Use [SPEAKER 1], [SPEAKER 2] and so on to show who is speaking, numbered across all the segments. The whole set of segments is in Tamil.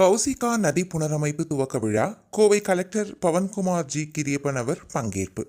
[SPEAKER 1] கௌசிகா நதி புனரமைப்பு துவக்க விழா கோவை கலெக்டர் பவன்குமார் ஜி கிரியப்பன் அவர் பங்கேற்பு.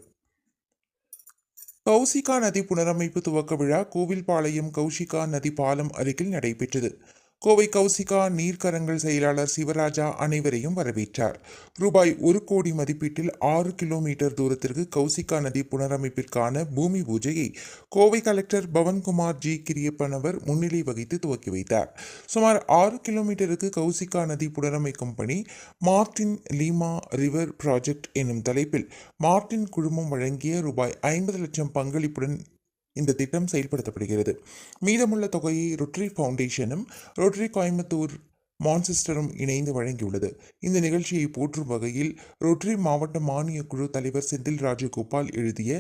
[SPEAKER 1] கௌசிகா நதி புனரமைப்பு துவக்க விழா கோவில்பாளையம் கௌசிகா நதி பாலம் அருகில் நடைபெற்றது. கோவை கௌசிகா நீர்க்கரங்கள் செயலாளர் சிவராஜா அனைவரையும் வரவேற்றார். ரூபாய் ஒரு கோடி மதிப்பீட்டில் ஆறு கிலோமீட்டர் தூரத்திற்கு கௌசிகா நதி புனரமைப்பிற்கான பூமி பூஜையை கோவை கலெக்டர் பவன்குமார் ஜி கிரியப்பனவர் முன்னிலை வகித்து துவக்கி வைத்தார். சுமார் ஆறு கிலோமீட்டருக்கு கௌசிகா நதி புனரமைக்கும் பணி மார்டின் லீமா ரிவர் ப்ராஜெக்ட் என்னும் தலைப்பில் மார்டின் குழுமம் வழங்கிய ரூபாய் ஐம்பது லட்சம் பங்களிப்புடன் இந்த திட்டம் செயல்படுத்தப்படுகிறது. மீதமுள்ள தொகையை ரொட்ரி ஃபவுண்டேஷனும் ரொட்ரி கோயம்புத்தூர் மான்செஸ்டரும் இணைந்து வழங்கியுள்ளது. இந்த நிகழ்ச்சியை போற்றும் வகையில் ரொட்டரி மாவட்ட மானிய குழு தலைவர் செந்தில் ராஜகோபால் எழுதிய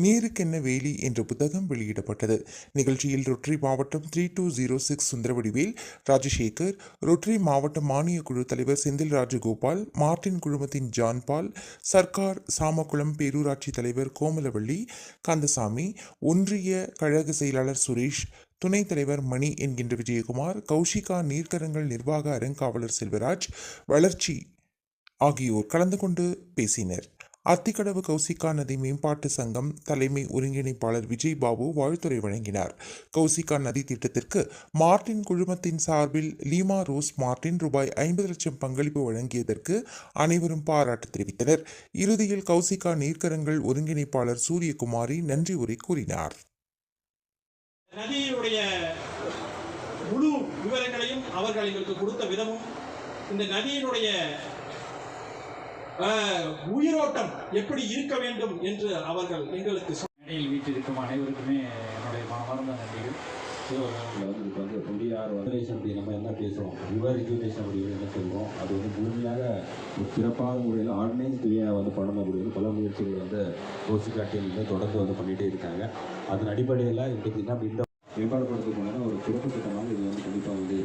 [SPEAKER 1] நீருக்கென்ன வேலி என்ற புத்தகம் வெளியிடப்பட்டது. நிகழ்ச்சியில் ரொட்டரி மாவட்டம் three two zero six Sundaravadivel Rajasekar Rotary மாவட்ட மானிய குழு தலைவர் செந்தில் ராஜகோபால் மார்டின் குழுமத்தின் ஜான்பால் சர்க்கார் சாமக்குளம் பேரூராட்சி தலைவர் கோமலவள்ளி கந்தசாமி ஒன்றிய கழக செயலாளர் சுரேஷ் துணைத் தலைவர் மணி என்கின்ற விஜயகுமார் கௌஷிகா நீர்க்கரங்கள் நிர்வாக அறங்காவலர் செல்வராஜ் வளர்ச்சி ஆகியோர் கலந்து கொண்டு பேசினர். அத்திக்கடவு கௌசிகா நதி மேம்பாட்டு சங்கம் தலைமை ஒருங்கிணைப்பாளர் விஜய் பாபு வாழ்த்துறை வழங்கினார். கௌசிகா நதி திட்டத்திற்கு மார்டின் குழுமத்தின் சார்பில் லீமா ரோஸ் மார்டின் ரூபாய் ஐம்பது லட்சம் பங்களிப்பு வழங்கியதற்கு அனைவரும் பாராட்டு தெரிவித்தனர். இறுதியில் கௌசிகா நீர்க்கரங்கள் ஒருங்கிணைப்பாளர் சூரியகுமாரி நன்றி உரை கூறினார்.
[SPEAKER 2] நதியினுடைய முழு விவரங்களையும் அவர்கள் எங்களுக்கு கொடுத்த விதமும் இந்த நதியினுடைய உயிரோட்டம் எப்படி இருக்க வேண்டும் என்று அவர்கள் எங்களுக்கு
[SPEAKER 3] மேடையில் வீட்டிருக்கும் அனைவருக்குமே என்னுடைய மனமார்ந்த நன்றிகள்.
[SPEAKER 4] வந்து இப்போ வந்து டுவெண்ட்டி ஆர் வதரேஷன் அப்படி நம்ம என்ன பேசுகிறோம் ரிவர் எஜுகேஷன் அப்படி என்ன சொல்கிறோம் அது வந்து முழுமையாக ஒரு சிறப்பான முறையில் ஆன்லைன் துறையாக வந்து பண்ணணும் அப்படின்னு பல முயற்சிகள் வந்து ஓசிகாட்டில் வந்து தொடர்ந்து வந்து பண்ணிகிட்டே இருக்காங்க. அதன் அடிப்படையில் இன்றைக்கு நம்ம இந்த மேம்பாடுபடுத்தக்கூடிய ஒரு சிறப்பு திட்டமாக இது வந்து கண்டிப்பாக வந்து